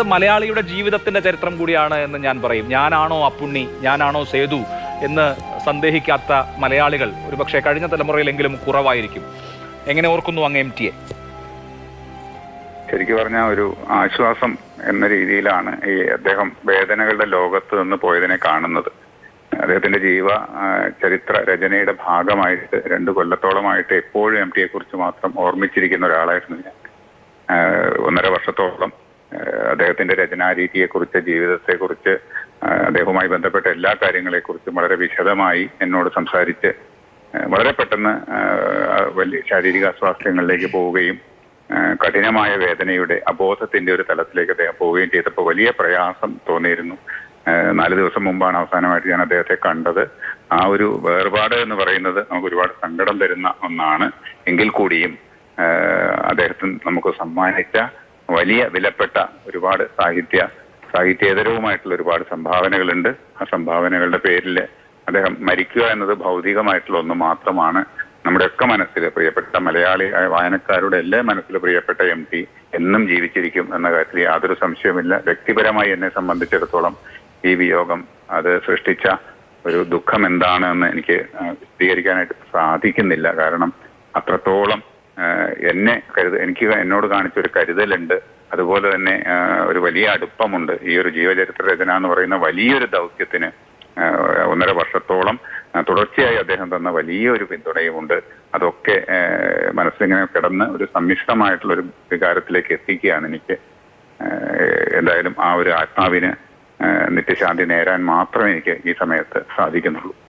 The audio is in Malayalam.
അത് മലയാളിയുടെ ജീവിതത്തിന്റെ ചരിത്രം കൂടിയാണ് എന്ന് ഞാൻ പറയും. ഞാനാണോ അപ്പുണ്ണി ഞാനാണോ സേതു എന്ന് സന്ദേഹിക്കാത്ത മലയാളികൾ ഒരുപക്ഷെ കഴിഞ്ഞ തലമുറയിലെങ്കിലും കുറവായിരിക്കും. എങ്ങനെ ഓർക്കുന്നു അങ്ങ് എം ടിയെ ശരിക്കും പറഞ്ഞാൽ ഒരു ആശ്വാസം എന്ന രീതിയിലാണ് ഈ അദ്ദേഹം വേദനകളുടെ ലോകത്ത് നിന്ന് പോയതിനെ കാണുന്നത്. അദ്ദേഹത്തിന്റെ ജീവ ചരിത്ര രചനയുടെ ഭാഗമായിട്ട് രണ്ടു കൊല്ലത്തോളമായിട്ട് എപ്പോഴും എം ടിയെ കുറിച്ച് മാത്രം ഓർമ്മിച്ചിരിക്കുന്ന ഒരാളായിരുന്നു ഞാൻ. ഒന്നര വർഷത്തോളം അദ്ദേഹത്തിന്റെ രചനാരീതിയെക്കുറിച്ച് ജീവിതത്തെക്കുറിച്ച് ജീവിതത്തെ കുറിച്ച് അദ്ദേഹവുമായി ബന്ധപ്പെട്ട എല്ലാ കാര്യങ്ങളെക്കുറിച്ചും വളരെ വിശദമായി എന്നോട് സംസാരിച്ച് വളരെ പെട്ടെന്ന് വലിയ ശാരീരിക അസ്വാസ്ഥ്യങ്ങളിലേക്ക് പോവുകയും കഠിനമായ വേദനയുടെ അബോധത്തിന്റെ ഒരു തലത്തിലേക്ക് അദ്ദേഹം പോവുകയും ചെയ്തപ്പോൾ വലിയ പ്രയാസം തോന്നിയിരുന്നു. നാല് ദിവസം മുമ്പാണ് അവസാനമായിട്ട് ഞാൻ അദ്ദേഹത്തെ കണ്ടത്. ആ ഒരു വേർപാട് എന്ന് പറയുന്നത് നമുക്ക് ഒരുപാട് സങ്കടം തരുന്ന ഒന്നാണ്. എങ്കിൽ കൂടിയും അദ്ദേഹത്തിന് നമുക്ക് സമ്മാനിച്ച വലിയ വിലപ്പെട്ട ഒരുപാട് സാഹിത്യ സാഹിത്യേതരവുമായിട്ടുള്ള ഒരുപാട് സംഭാവനകളുണ്ട്. ആ സംഭാവനകളുടെ പേരിൽ അദ്ദേഹം മരിക്കുക എന്നത് ഭൗതികമായിട്ടുള്ള ഒന്ന് മാത്രമാണ്. നമ്മുടെ ഒക്കെ മനസ്സിൽ പ്രിയപ്പെട്ട മലയാളി വായനക്കാരുടെ എല്ലാ മനസ്സിൽ പ്രിയപ്പെട്ട എം ടി എന്നും ജീവിച്ചിരിക്കും എന്ന കാര്യത്തിൽ യാതൊരു സംശയവുമില്ല. വ്യക്തിപരമായി എന്നെ സംബന്ധിച്ചിടത്തോളം ഈ വിയോഗം അത് സൃഷ്ടിച്ച ഒരു ദുഃഖം എന്താണ് എന്ന് എനിക്ക് വിശദീകരിക്കാനായിട്ട് സാധിക്കുന്നില്ല. കാരണം അത്രത്തോളം എന്നെ കരുത എനിക്ക് എന്നോട് കാണിച്ചൊരു കരുതലുണ്ട്. അതുപോലെ തന്നെ ഒരു വലിയ അടുപ്പമുണ്ട്. ഈ ഒരു ജീവചരിത്ര രചന എന്ന് പറയുന്ന വലിയൊരു ദൗത്യത്തിന് ഒന്നര വർഷത്തോളം തുടർച്ചയായി അദ്ദേഹം തന്ന വലിയൊരു പിന്തുണയുമുണ്ട്. അതൊക്കെ മനസ്സിങ്ങനെ കിടന്ന് ഒരു സമ്മിശ്രമായിട്ടുള്ള ഒരു വികാരത്തിലേക്ക് എത്തിക്കുകയാണ് എനിക്ക്. എന്തായാലും ആ ഒരു ആത്മാവിന് നിത്യശാന്തി നേരാൻ മാത്രമേ എനിക്ക് ഈ സമയത്ത് സാധിക്കുന്നുള്ളൂ.